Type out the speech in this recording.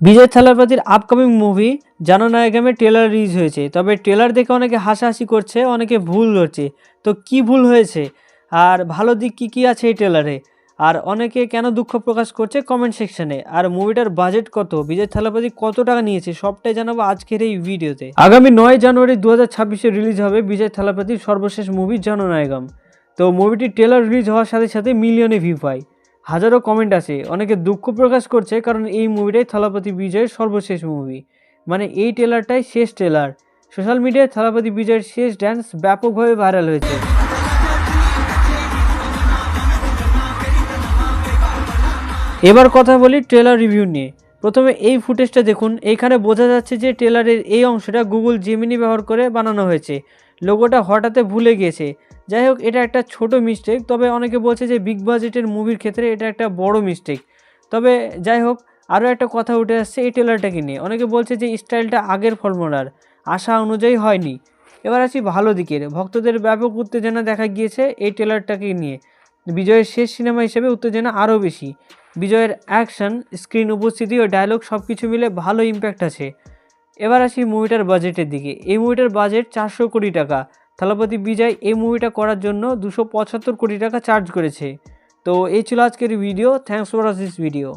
বিজয় থালাপাতির upcoming movie জননায়কমে trailer release হয়েছে। তবে ট্রেলার দেখে অনেকে হাসাহাসি করছে, অনেকে ভুল ধরছে। তো কি ভুল হয়েছে? আর ভালো দিক কী কী আছে এই ট্রেলারে আর অনেকে কেন দুঃখ প্রকাশ করছে কমেন্ট সেকশনে আর মুভিটার বাজেট কত? বিজয় থালাপাতি কত টাকা নিয়েছে? সবটাই জানাব আজকের এই ভিডিওতে। আগামী নয় জানুয়ারি দু হাজার রিলিজ হবে বিজয় থালাপাতির সর্বশেষ মুভি জননায়কম তো মুভিটির ট্রেলার রিলিজ হওয়ার সাথে সাথে মিলিয়নে ভিউ পায়। হাজারো কমেন্ট আছে। অনেকে দুঃখ প্রকাশ করছে কারণ এই মুভিটাই থালাপতি বিজয়ের সর্বশেষ মুভি মানে এই ট্রেলারটাই শেষ ট্রেলার সোশ্যাল মিডিয়ায় থালাপতি বিজয়ের শেষ ড্যান্স ব্যাপকভাবে ভাইরাল হয়েছে। এবার কথা বলি ট্রেলার রিভিউ নিয়ে। প্রথমে এই ফুটেজটা দেখুন। এইখানে বোঝা যাচ্ছে যে ট্রেলারের এই অংশটা গুগল জেমিনি ব্যবহার করে বানানো হয়েছে। লোগোটা হঠাৎ ভুলে গিয়েছে যাই হোক এটা একটা ছোট মিস্টেক তবে অনেকে বলছে যে বিগ বাজেটের মুভির ক্ষেত্রে এটা একটা বড় মিস্টেক তবে যাই হোক আরও একটা কথা উঠে আসছে এই ট্রেলারটাকে নিয়ে। অনেকে বলছে যে স্টাইলটা আগের ফর্মুলার, আশা অনুযায়ী হয়নি। এবার আসি ভালো দিকের। ভক্তদের ব্যাপক উত্তেজনা দেখা গিয়েছে এই ট্রেলারটাকে নিয়ে। বিজয়ের শেষ সিনেমা হিসেবে উত্তেজনা আরও বেশি। বিজয়ের অ্যাকশন স্ক্রিন উপস্থিতি ও ডায়লগ সব কিছু মিলে ভালো ইম্প্যাক্ট আছে। এবার আসি মুভিটার বাজেটের দিকে। এই মুভিটার বাজেট চারশো কোটি টাকা। থালাপতি বিজয় এই মুভিটা করার জন্য দুশো পঁচাত্তর কোটি টাকা চার্জ করেছে। তো এই ছিল আজকের video thanks for this video